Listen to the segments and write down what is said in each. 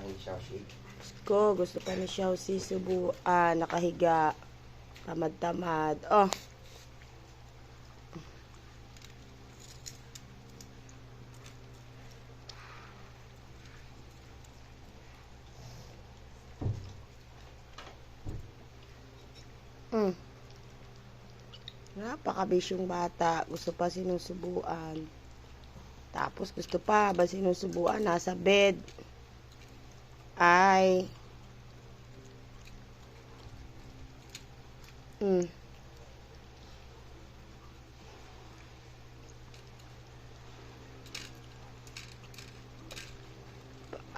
ni Shashi. Ko, gusto pa ni Xiao si Subu. Ah, nakahiga. Tamad-tamad. Oh. Hmm. Napakabisyong bata. Gusto pa sinusubuan. Tapos gusto pa ba sinusubuan? Nasa bed. Ay. Hmm.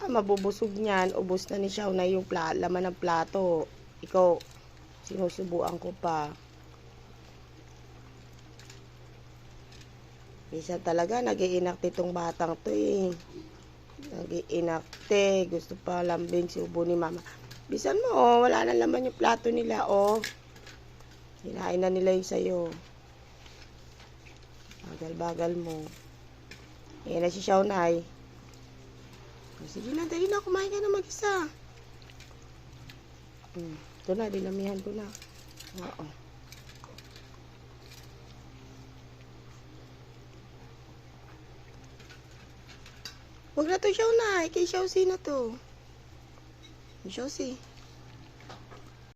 Ah, mabubusog niyan. Ubus na ni Xiao na yung pla laman ng plato. Ikaw, sinusubuan ko pa. Isa talaga, nagiinakti tong batang to eh. Nagiinakti. Gusto pa lambing si ubo ni mama. Bisan mo, oh, wala na laman yung plato nila, oh. Hinain na nila yung sayo. Bagal-bagal mo. Ayan na si Shaunay. Oh, Sige na, dali na. Kumain ka na mag-isa. Hmm. Ito na, dinamihan ko na. Oo. Huwag na to, Shaunay. Kay Shausi na to. Shausi.